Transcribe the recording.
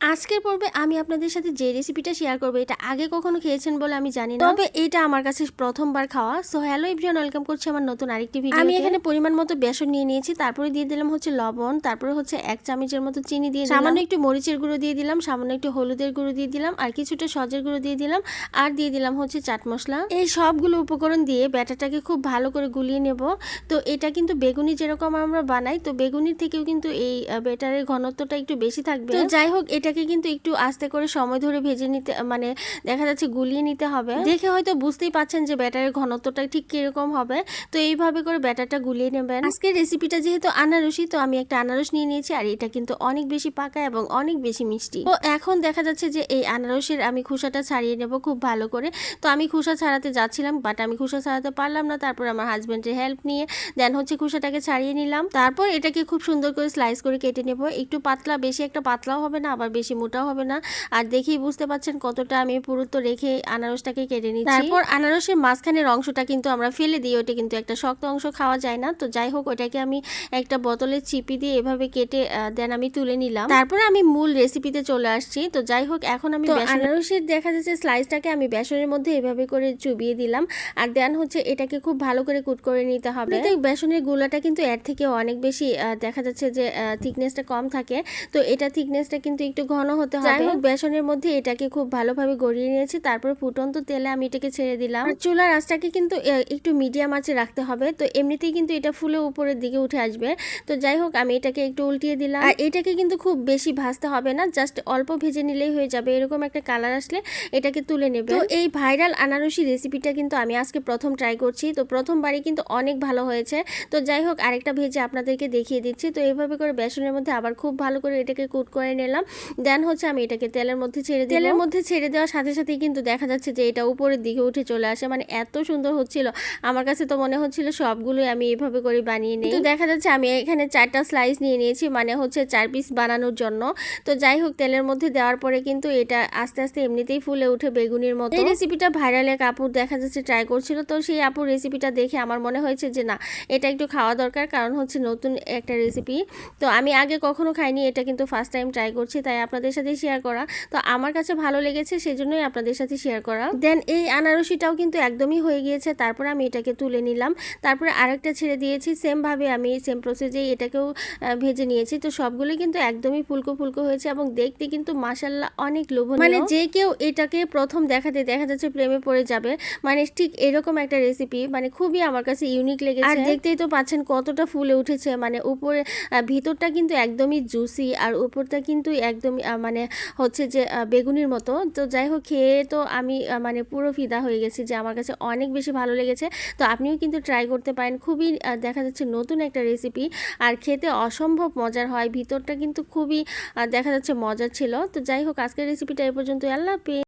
আজকের পর্বে আমি আপনাদের সাথে যে রেসিপিটা শেয়ার করব এটা আগে কখনো খেয়েছেন বলে আমি জানি না। তবে এটা আমার কাছে প্রথমবার খাওয়া। সো হ্যালো এভরিওয়ান ওয়েলকাম করছি আমার নতুন আরেকটি ভিডিও আমি এখানে পরিমাণ মতো বেসন নিয়ে নিয়েছি তারপরে দিয়ে দিলাম হচ্ছে লবণ তারপরে হচ্ছে এক চামচের মতো চিনি দিয়ে সামান্য একটু মরিচের গুঁড়ো দিয়ে দিলাম সামান্য একটু হলুদের গুঁড়ো দিয়ে দিলাম আর কিছুটা সজের গুঁড়ো দিয়ে দিলাম আর দিয়ে দিলাম হচ্ছে চাট মশলা। এই সবগুলো উপকরণ দিয়ে ব্যাটারটাকে খুব ভালো করে গুলিয়ে নেব। তো এটা কিন্তু বেগুনি যেরকম আমরা বানাই তো বেগুনির থেকেও কিন্তু এই ব্যাটারের ঘনত্বটা একটু বেশি থাকবে। তো যাই হোক এটাকে কিন্তু একটু আস্তে করে সময় ধরে ভেজে নিতে মানে দেখা যাচ্ছে গুলিয়ে নিতে হবে। দেখে হয়তো বুঝতেই পাচ্ছেন যে ব্যাটারের ঘনত্বটা ঠিক কীরকম হবে। তো এইভাবে করে ব্যাটারটা গুলিয়ে নেবেন। আজকের রেসিপিটা যেহেতু আনারসি, তো আমি একটা আনারস নিয়ে নিয়েছি আর এটা কিন্তু অনেক বেশি পাকা এবং অনেক বেশি মিষ্টি। তো এখন দেখা যাচ্ছে যে এই আনারসের আমি খোসাটা ছাড়িয়ে নেব খুব ভালো করে। তো আমি খোসা ছাড়াতে যাচ্ছিলাম বাট আমি খোসা ছাড়াতে পারলাম না। তারপর আমার হাজব্যান্ডের হেল্প নিয়ে দেন হচ্ছে খোসাটাকে ছাড়িয়ে নিলাম। তারপর এটাকে খুব সুন্দর করে স্লাইস করে কেটে নেব। একটু পাতলা, বেশি একটা পাতলাও হবে না, আবার বেশি মোটাও হবে না। আর দেখেই বুঝতে পারছেন কতটা আমি পুরুত্ব রেখে আনারসটাকে কেটে নিচ্ছি। তারপর আনারসের মাঝখানের অংশটা কিন্তু আমরা ফেলে দিই ওটা কিন্তু একটা শক্ত অংশ খাওয়া যায় না। তো যাই হোক ওটাকে আমি একটা বোতলে চিপি দিয়ে এভাবে কেটে দেন আমি তুলে নিলাম। তারপর আমি মূল রেসিপিতে চলে আসছি। তো যাই হোক এখন আমি আনারসের দেখা যাচ্ছে স্লাইসটাকে আমি বেসনের মধ্যে এভাবে করে চুবিয়ে দিলাম। আর দেন হচ্ছে এটাকে খুব ভালো করে কুট করে নিতে হবে। তো বেসনের গুলাটা কিন্তু এর থেকে অনেক বেশি দেখা যাচ্ছে যে থিকনেসটা কম থাকে। তো এটা থিকনেসটা কিন্তু একটু ঘন হতে হবে। হোক। বেসনের মধ্যে এটাকে খুব ভালোভাবে গড়িয়ে নিয়েছি। তারপর ফুটন্ত তেলে আমি এটাকে ছেড়ে দিলাম। চুলার আঁচটাকে কিন্তু একটু মিডিয়াম আঁচে রাখতে হবে। তো এমনিতেই কিন্তু এটা ফুলে উপরের দিকে উঠে আসবে। তো যাই হোক আমি এটাকে একটু উল্টিয়ে দিলাম। আর এটাকে কিন্তু খুব বেশি ভাজতে হবে না। জাস্ট অল্প ভেজে নিলেই হয়ে যাবে। এরকম একটা কালার আসলে এটাকে তুলে নেবে তো এই ভাইরাল আনারসি রেসিপিটা কিন্তু আমি আজকে প্রথম ট্রাই করছি। তো প্রথমবারই কিন্তু অনেক ভালো হয়েছে। তো যাই হোক আরেকটা ভেজে আপনাদেরকে দেখিয়ে দিচ্ছি। তো এইভাবে করে বেসনের মধ্যে আবার খুব ভালো করে এটাকে কুট করে নিলাম। দেন হচ্ছে আমি এটাকে তেলের মধ্যে ছেড়ে তেলের মধ্যে ছেড়ে দেওয়ার সাথে সাথেই কিন্তু দেখা যাচ্ছে যে এটা উপরের দিকে উঠে চলে আসে। মানে এত সুন্দর হচ্ছিল। আমার কাছে তো মনে হচ্ছিল সবগুলোই আমি এভাবে করে বানিয়ে নিই। তো দেখা যাচ্ছে আমি এখানে চারটা স্লাইস নিয়ে নিয়েছি মানে হচ্ছে চার পিস বানানোর জন্য। তো যাই হোক তেলের মধ্যে দেওয়ার পরে কিন্তু এটা আস্তে আস্তে এমনিতেই ফুলে উঠে বেগুনির মতো। এই রেসিপিটা ভাইরাল এক আপুর দেখা যাচ্ছে ট্রাই করছিল। তো সেই আপুর রেসিপিটা দেখে আমার মনে হয়েছে যে না এটা একটু খাওয়া দরকার। কারণ হচ্ছে নতুন একটা রেসিপি তো আমি আগে কখনো খাইনি এটা কিন্তু ফার্স্ট টাইম ট্রাই করছি। তাই আপনাদের সাথে শেয়ার করা। তো আমার কাছে ভালো লেগেছে সেজন্যই আপনাদের সাথে শেয়ার করা। দেন এই আনারসিটাও কিন্তু একদমই হয়ে গিয়েছে তারপর আমি এটাকে তুলে নিলাম। তারপরে আরেকটা ছেড়ে দিয়েছি সেমভাবে আমি সেম প্রসেসেই এটাকেও ভেজে নিয়েছি। তো সবগুলো কিন্তু একদমই ফুলকো ফুলকো হয়েছে এবং দেখতে কিন্তু মাসাল্লাহ অনেক লোভনীয়। মানে যে কেউ এটাকে প্রথম দেখাতে দেখা যাচ্ছে প্রেমে পড়ে যাবে মানে ঠিক এরকম একটা রেসিপি মানে খুবই আমার কাছে ইউনিক লেগেছে। আর দেখতেই তো পাচ্ছেন কতটা ফুলে উঠেছে মানে উপরে ভিতরটা কিন্তু একদমই জুসি আর উপরটা কিন্তু একদমই মানে হচ্ছে যে বেগুনির মতো। তো যাই হোক, খেয়ে তো আমি মানে পুরো ফিদা হয়ে গেছি যে আমার কাছে অনেক বেশি ভালো লেগেছে। তো আপনিও কিন্তু ট্রাই করতে পারেন। খুবই দেখা যাচ্ছে নতুন একটা রেসিপি আর খেতে অসম্ভব মজার হয়। ভিতরটা কিন্তু খুবই দেখা যাচ্ছে মজার ছিল। তো যাই হোক, আজকের রেসিপিটা এ পর্যন্ত আল্লাহ